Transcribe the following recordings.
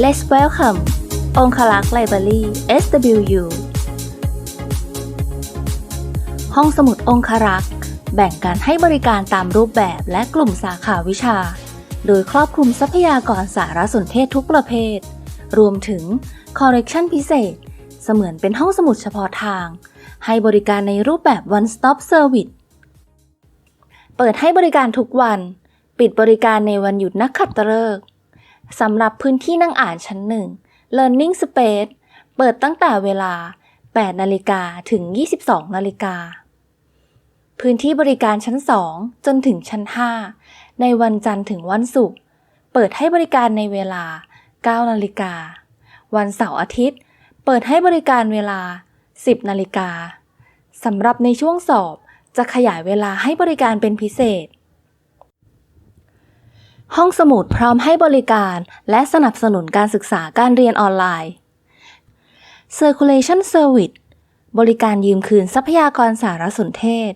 Let's welcome องคลักษ์ Library SWU ห้องสมุดองครักษ์แบ่งการให้บริการตามรูปแบบและกลุ่มสาขาวิชา โดยครอบคลุมทรัพยากรสารสนเทศทุกประเภท รวมถึง Correction พิเศษ เสมือนเป็นห้องสมุดเฉพาะทาง ให้บริการในรูปแบบ One Stop Service เปิดให้บริการทุกวัน ปิดบริการในวันหยุดนักขัตฤกษ์ สำหรับพื้นที่นั่งอ่านชั้นหนึ่ง Learning Space เปิดตั้งแต่เวลา 8 นาฬิกาถึง 22 นาฬิกา พื้นที่บริการชั้น 2 จนถึงชั้น 5 ในวันจันทร์ถึงวันศุกร์ เปิดให้บริการในเวลา 9 นาฬิกา วันเสาร์อาทิตย์ เปิดให้บริการเวลา 10 นาฬิกา สำหรับในช่วงสอบจะขยายเวลาให้บริการเป็นพิเศษ ห้องสมุดพร้อมให้บริการและสนับสนุนการศึกษาการเรียนออนไลน์ Circulation Service บริการยืมคืนทรัพยากรสารสนเทศ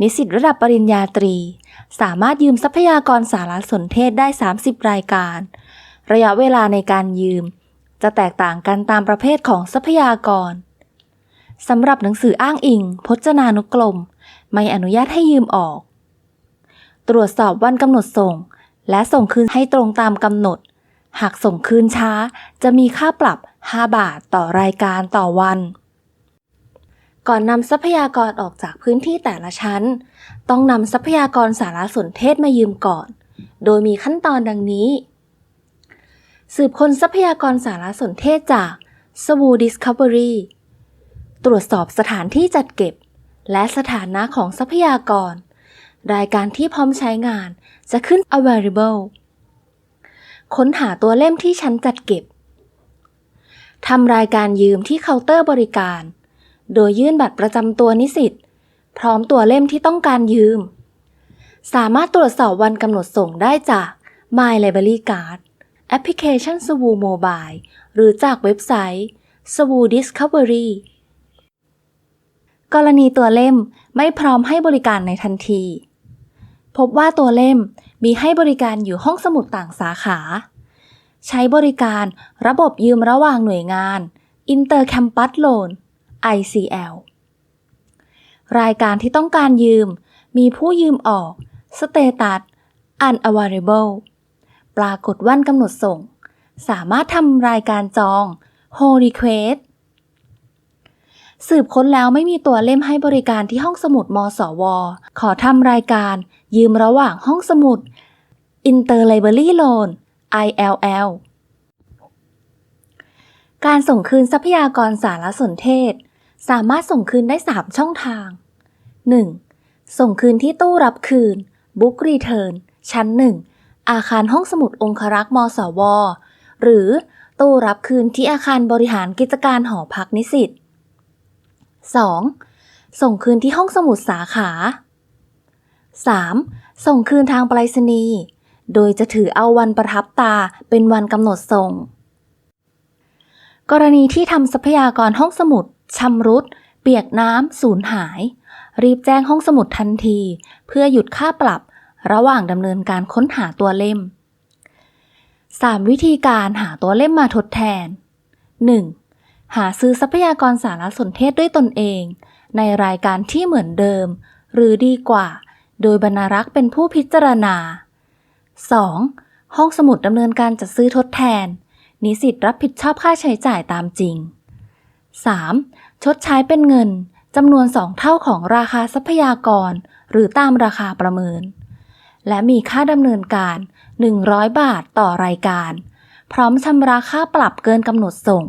นิสิตระดับปริญญาตรี สามารถยืมทรัพยากรสารสนเทศได้ 30 รายการ ระยะเวลาในการยืม จะแตกต่างกันตามประเภทของทรัพยากรสำหรับหนังสืออ้างอิง พจนานุกรม ไม่อนุญาตให้ยืมออก ตรวจสอบวันกำหนดส่ง และส่งคืนให้ตรงตามกำหนด หากส่งคืนช้า จะมีค่าปรับ 5 บาทต่อรายการต่อวัน ก่อนนำทรัพยากรออกจากพื้นที่แต่ละชั้น ต้องนำทรัพยากรสารสนเทศมายืมก่อน โดยมีขั้นตอนดังนี้ สืบค้นทรัพยากรสารสนเทศจาก s w o Discovery ตรวจสอบสถานที่จัดเก็บ และสถานะของทรัพยากร รายการที่พร้อมใช้งานจะขึ้น available ค้นหาตัวเล่มที่ชั้นจัดเก็บ ทำรายการยืมที่เคาน์เตอร์บริการ โดยยื่นบัตรประจำตัวนิสิตพร้อมตัวเล่มที่ต้องการยืม สามารถตรวจสอบวันกำหนดส่งได้จาก My Library Card แอปพลิเคชัน s w o Mobile หรือจากเว็บไซต์ s w o Discovery กรณีตัวเล่มไม่พร้อมให้บริการในทันที พบว่าตัวเล่มมีให้บริการอยู่ห้องสมุดต่างสาขา ใช้บริการระบบยืมระหว่างหน่วยงาน Inter Campus Loan ICL รายการที่ต้องการยืม มีผู้ยืมออก Status Unavailable ปรากฏวันกำหนดส่ง สามารถทำรายการจอง Hold Request สืบค้นแล้วไม่มีตัวเล่มให้บริการที่ห้องสมุดมสว ขอทำรายการ ยืมระหว่างห้องสมุด Interlibrary Loan ILL การส่งคืนทรัพยากรสารสนเทศ สามารถส่งคืนได้ 3 ช่องทาง 1. ส่งคืนที่ตู้รับคืน Book Return ชั้น 1 อาคารห้องสมุดองครักษ์มสว หรือตู้รับคืนที่อาคารบริหารกิจการหอพักนิสิต 2. ส่งคืนที่ห้องสมุดสาขา 3. ส่งคืนทางไปรษณีย์ โดยจะถือเอาวันประทับตาเป็นวันกำหนดส่ง กรณีที่ทำทรัพยากรห้องสมุดชำรุด เปียกน้ำสูญหาย รีบแจ้งห้องสมุดทันที เพื่อหยุดค่าปรับระหว่างดำเนินการค้นหาตัวเล่ม 3. วิธีการหาตัวเล่มมาทดแทน 1. หาซื้อทรัพยากรสารสนเทศด้วยตนเอง ในรายการที่เหมือนเดิม หรือดีกว่า โดยบรรณารักษ์เป็นผู้พิจารณา 2. ห้องสมุดดำเนินการจัดซื้อทดแทน นิสิตรับผิดชอบค่าใช้จ่ายตามจริง 3. ชดใช้เป็นเงินจำนวน 2 เท่าของราคาทรัพยากร หรือตามราคาประเมิน และมีค่าดำเนินการ 100 บาทต่อรายการ พร้อมชำระค่าปรับเกินกำหนดส่ง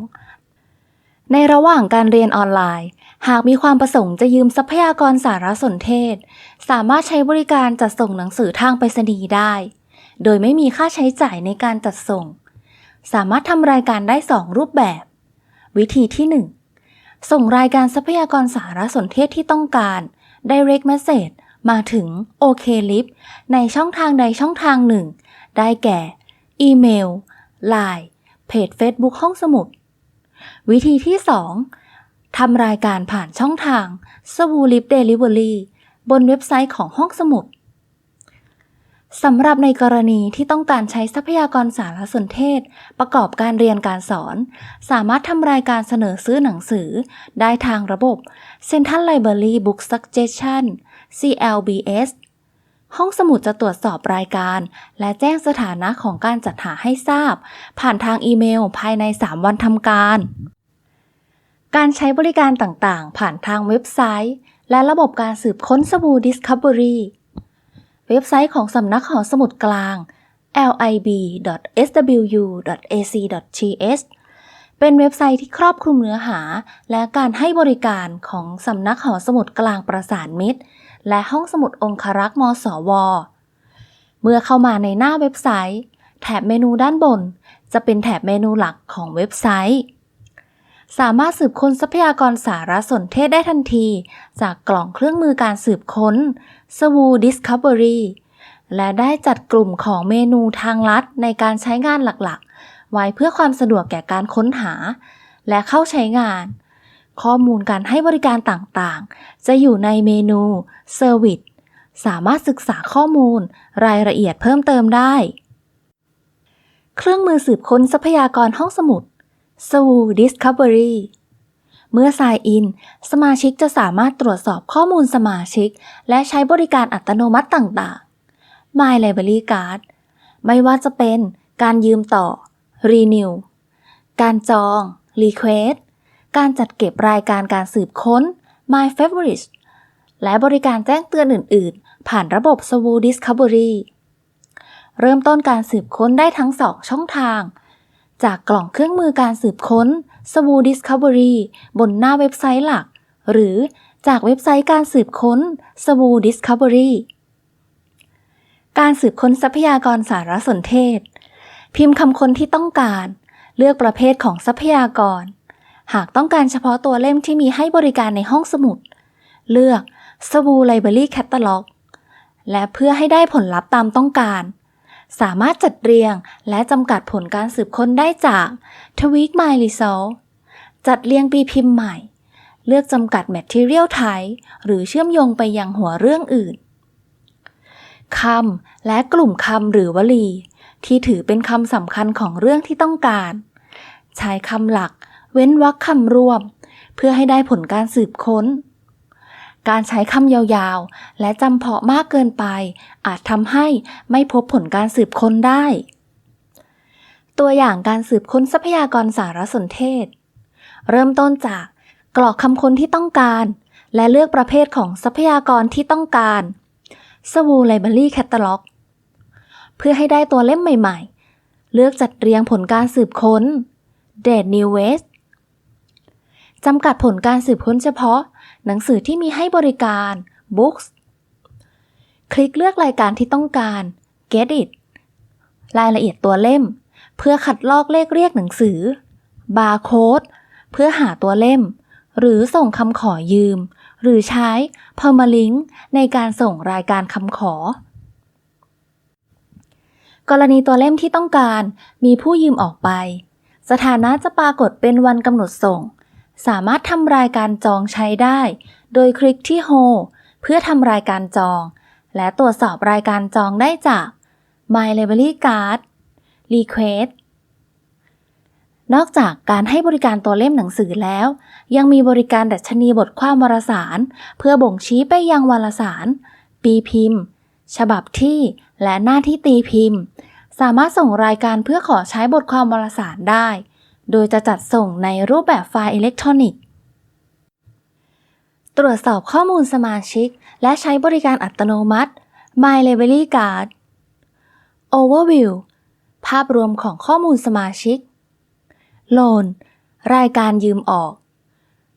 ในระหว่างการเรียนออนไลน์ หากมีความประสงค์จะยืมทรัพยากรสารสนเทศ สามารถใช้บริการจัดส่งหนังสือทางไปรษณีย์ได้ โดยไม่มีค่าใช้จ่ายในการจัดส่ง สามารถทำรายการได้ 2 รูปแบบ วิธีที่ 1 ส่งรายการทรัพยากรสารสนเทศที่ต้องการ direct message มาถึง OKLIP ในช่องทางใดช่องทางหนึ่ง ได้แก่ อีเมล Line เพจ Facebook ห้องสมุด วิธีที่ 2ทำรายการผ่านช่องทาง s w o o Lip Delivery บนเว็บไซต์ของห้องสมุดสำหรับในกรณีที่ต้องการใช้ทรัพยากรสารสนเทศ ประกอบการเรียนการสอน สามารถทำรายการเสนอซื้อหนังสือ ได้ทางระบบ Central Library Book Suggestion CLBS ห้องสมุดจะตรวจสอบรายการ และแจ้งสถานะของการจัดหาให้ทราบ ผ่านทางอีเมลภายใน 3 วันทำการ การใช้บริการต่างๆ ผ่านทางเว็บไซต์ และระบบการสืบค้นสบู่ Discovery เว็บไซต์ของสำนักหอสมุดกลาง lib.swu.ac.th เป็นเว็บไซต์ที่ครอบคลุมเนื้อหา และการให้บริการของสำนักหอสมุดกลางประสานมิตร และห้องสมุดองครักษ์มสว เมื่อเข้ามาในหน้าเว็บไซต์ แถบเมนูด้านบน จะเป็นแถบเมนูหลักของเว็บไซต์ สามารถสืบค้นทรัพยากรสารสนเทศได้ทันที จากกล่องเครื่องมือการสืบค้น s w o Discovery และได้จัดกลุ่มของเมนูทางลัดในการใช้งานหลักๆ ไว้เพื่อความสะดวกแก่การค้นหา และเข้าใช้งาน ข้อมูลการให้บริการต่างๆ จะอยู่ในเมนู Service สามารถศึกษาข้อมูลรายละเอียดเพิ่มเติมได้ เครื่องมือสืบค้นทรัพยากรห้องสมุด s w o Discovery เมื่อ Sign In สมาชิกจะสามารถตรวจสอบข้อมูลสมาชิก และใช้บริการอัตโนมัติต่างๆ My Library Card ไม่ว่าจะเป็นการยืมต่อ Renew การจอง Request การจัดเก็บรายการการสืบค้น My Favorites และบริการแจ้งเตือนอื่น ๆ ผ่านระบบ s w o Discovery เริ่มต้นการสืบค้นได้ทั้งสองช่องทาง จากกล่องเครื่องมือการสืบค้น s w o Discovery บนหน้าเว็บไซต์หลัก หรือจากเว็บไซต์การสืบค้น s w o Discovery การสืบค้นทรัพยากรสารสนเทศ พิมพ์คำค้นที่ต้องการ เลือกประเภทของทรัพยากร หากต้องการเฉพาะตัวเล่มที่มีให้บริการในห้องสมุด เลือก s w o Library Catalog และเพื่อให้ได้ผลลัพธ์ตามต้องการ สามารถจัดเรียงและจำกัดผลการสืบค้นได้จาก Tweak My Result จัดเรียงปีพิมพ์ใหม่ เลือกจำกัด Material Type หรือเชื่อมโยงไปยังหัวเรื่องอื่นคำและกลุ่มคำหรือวลี ที่ถือเป็นคำสำคัญของเรื่องที่ต้องการ ใช้คำหลัก เว้นวรรคคำรวม เพื่อให้ได้ผลการสืบค้น การใช้คำยาวๆ และจำเพาะมากเกินไป อาจทำให้ไม่พบผลการสืบค้นได้ ตัวอย่างการสืบค้นทรัพยากรสารสนเทศ เริ่มต้นจากกรอกคำค้นที่ต้องการ และเลือกประเภทของทรัพยากรที่ต้องการ s w o Library Catalog เพื่อให้ได้ตัวเล่มใหม่ๆ เลือกจัดเรียงผลการสืบค้น Date New West จำกัดผลการสืบค้นเฉพาะ หนังสือที่มีให้บริการ Books คลิกเลือกรายการที่ต้องการ Get It รายละเอียดตัวเล่ม เพื่อคัดลอกเลขเรียกหนังสือ Barcode เพื่อหาตัวเล่ม หรือส่งคำขอยืม หรือใช้ Permalink ในการส่งรายการคำขอ กรณีตัวเล่มที่ต้องการมีผู้ยืมออกไป สถานะจะปรากฏเป็นวันกำหนดส่ง สามารถทำรายการจองใช้ได้ โดยคลิกที่ Hold เพื่อทำรายการจอง และตรวจสอบรายการจองได้จาก My Library Card Request นอกจากการให้บริการตัวเล่มหนังสือแล้ว ยังมีบริการดัชนีบทความวารสาร เพื่อบ่งชี้ไปยังวารสาร ปีพิมพ์ ฉบับที่และหน้าที่ตีพิมพ์ สามารถส่งรายการเพื่อขอใช้บทความวารสารได้ โดยจะจัดส่งในรูปแบบไฟล์อิเล็กทรอนิกส์ ตรวจสอบข้อมูลสมาชิก และใช้บริการอัตโนมัติ My Library Card Overview ภาพรวมของข้อมูลสมาชิก โลน รายการยืมออก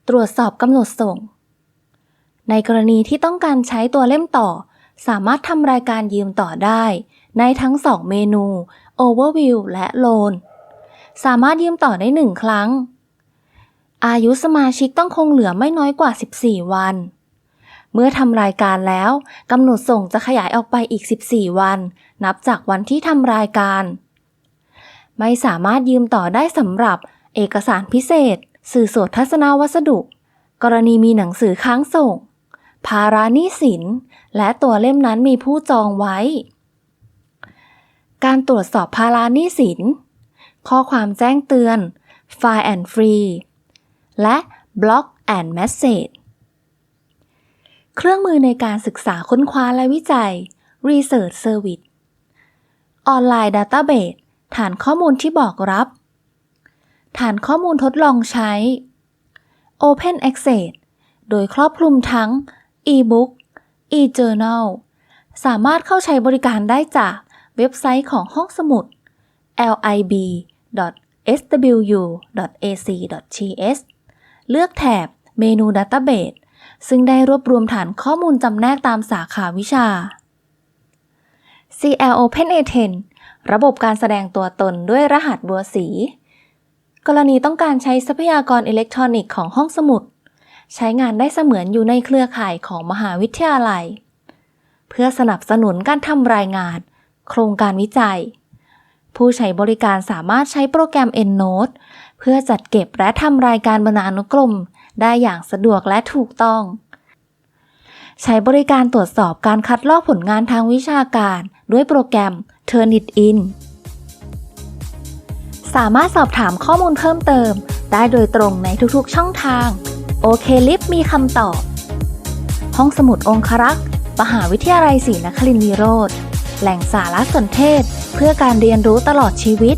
ตรวจสอบกำหนดส่ง ในกรณีที่ต้องการใช้ตัวเล่มต่อ สามารถทำรายการยืมต่อได้ ในทั้งสองเมนู Overview และโลน สามารถยืมต่อได้หนึ่งครั้ง อายุสมาชิกต้องคงเหลือไม่น้อยกว่า 14 วัน เมื่อทำรายการแล้วกำหนดส่งจะขยายออกไปอีก 14 วัน นับจากวันที่ทำรายการ ไม่สามารถยืมต่อได้สำหรับ เอกสารพิเศษ สื่อโสดทัศนวัสดุ กรณีมีหนังสือค้างส่ง ภาระหนี้สิน และตัวเล่มนั้นมีผู้จองไว้การตรวจสอบภาระหนี้สิน ข้อความแจ้งเตือน File and Free และ Block and Message เครื่องมือในการศึกษาค้นคว้าและวิจัย Research Service ออนไลน์ Database ฐานข้อมูลที่บอกรับ ฐานข้อมูลทดลองใช้ Open Access โดยครอบคลุมทั้ง e-book e-journal สามารถเข้าใช้บริการได้จากเว็บไซต์ของห้องสมุด lib.swu.ac.th เลือกแถบเมนู Database ซึ่งได้รวบรวมฐานข้อมูลจำแนกตามสาขาวิชา CL Open A10 ระบบการแสดงตัวตนด้วยรหัสบัวสี กรณีต้องการใช้ทรัพยากรอิเล็กทรอนิกส์ของห้องสมุด ใช้งานได้เสมือนอยู่ในเครือข่ายของมหาวิทยาลัย เพื่อสนับสนุนการทำรายงาน โครงการวิจัย ผู้ใช้บริการสามารถใช้โปรแกรม EndNote เพื่อจัดเก็บและทำรายการบรรณานุกรม ได้อย่างสะดวกและถูกต้อง ใช้บริการตรวจสอบการคัดลอกผลงานทางวิชาการ ด้วยโปรแกรม Turnitin สามารถสอบถามข้อมูลเพิ่มเติม ได้โดยตรงในทุกๆช่องทาง โอเคลิฟมีคำตอบ ห้องสมุดองครักษ์ มหาวิทยาลัยศรีนครินทรวิโรธ แหล่งสารสนเทศ เพื่อการเรียนรู้ตลอดชีวิต